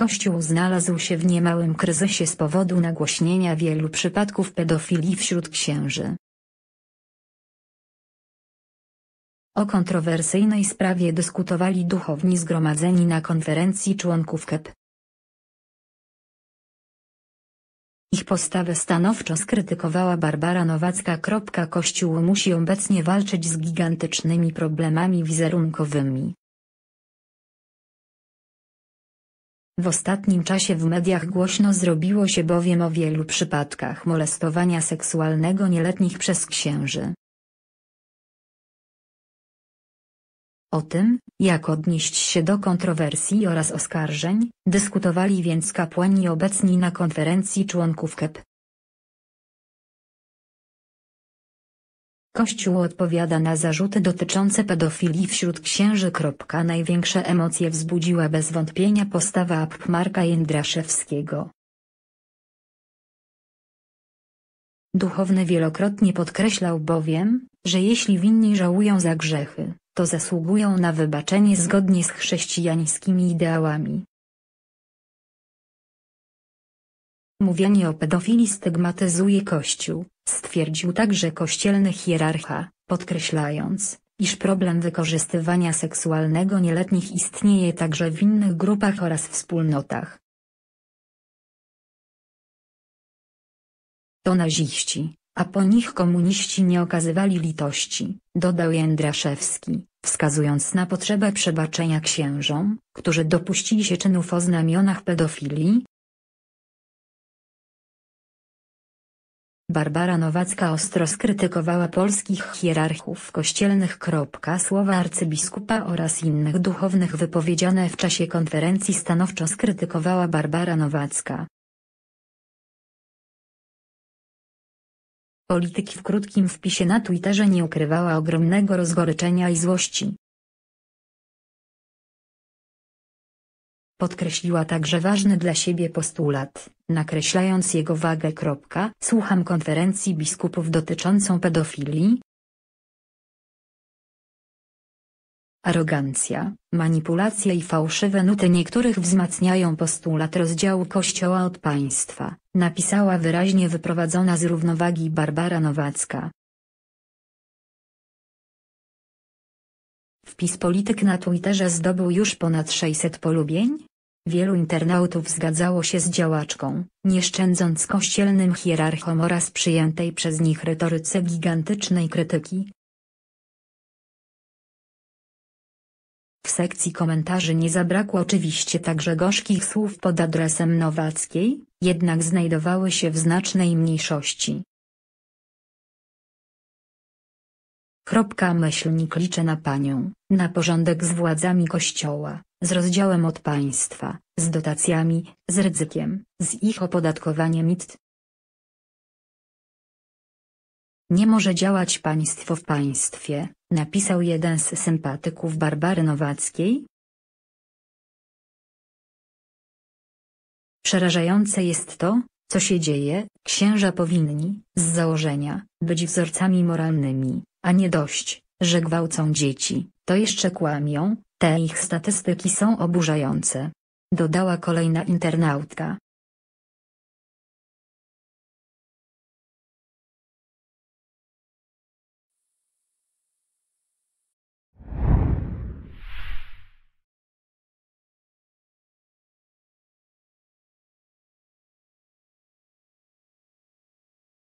Kościół znalazł się w niemałym kryzysie z powodu nagłośnienia wielu przypadków pedofilii wśród księży. O kontrowersyjnej sprawie dyskutowali duchowni zgromadzeni na konferencji członków KEP. Ich postawę stanowczo skrytykowała Barbara Nowacka. Kościół musi obecnie walczyć z gigantycznymi problemami wizerunkowymi. W ostatnim czasie w mediach głośno zrobiło się bowiem o wielu przypadkach molestowania seksualnego nieletnich przez księży. O tym, jak odnieść się do kontrowersji oraz oskarżeń, dyskutowali więc kapłani obecni na konferencji członków KEP. Kościół odpowiada na zarzuty dotyczące pedofilii wśród księży. Największe emocje wzbudziła bez wątpienia postawa Marka Jędraszewskiego. Duchowny wielokrotnie podkreślał bowiem, że jeśli winni żałują za grzechy, to zasługują na wybaczenie zgodnie z chrześcijańskimi ideałami. Mówienie o pedofilii stygmatyzuje Kościół, stwierdził także kościelny hierarcha, podkreślając, iż problem wykorzystywania seksualnego nieletnich istnieje także w innych grupach oraz wspólnotach. To naziści, a po nich komuniści nie okazywali litości, dodał Jędraszewski, wskazując na potrzebę przebaczenia księżom, którzy dopuścili się czynów o znamionach pedofilii. Barbara Nowacka ostro skrytykowała polskich hierarchów kościelnych. Słowa arcybiskupa oraz innych duchownych wypowiedziane w czasie konferencji stanowczo skrytykowała Barbara Nowacka. Polityki w krótkim wpisie na Twitterze nie ukrywała ogromnego rozgoryczenia i złości. Podkreśliła także ważny dla siebie postulat, nakreślając jego wagę. Słucham konferencji biskupów dotyczącą pedofilii, Arogancja, manipulacja i fałszywe nuty niektórych wzmacniają postulat rozdziału Kościoła od państwa, napisała wyraźnie wyprowadzona z równowagi Barbara Nowacka. Wpis polityk na Twitterze zdobył już ponad 600 polubień? Wielu internautów zgadzało się z działaczką, nie szczędząc kościelnym hierarchom oraz przyjętej przez nich retoryce gigantycznej krytyki, W sekcji komentarzy nie zabrakło oczywiście także gorzkich słów pod adresem Nowackiej, jednak znajdowały się w znacznej mniejszości. Kropka myślnik liczę na panią, na porządek z władzami kościoła, z rozdziałem od państwa, z dotacjami, z ryzykiem, z ich opodatkowaniem IT. Nie może działać państwo w państwie, napisał jeden z sympatyków Barbary Nowackiej. Przerażające jest to, co się dzieje, księża powinni, z założenia, być wzorcami moralnymi, a nie dość, że gwałcą dzieci, to jeszcze kłamią, te ich statystyki są oburzające. Dodała kolejna internautka.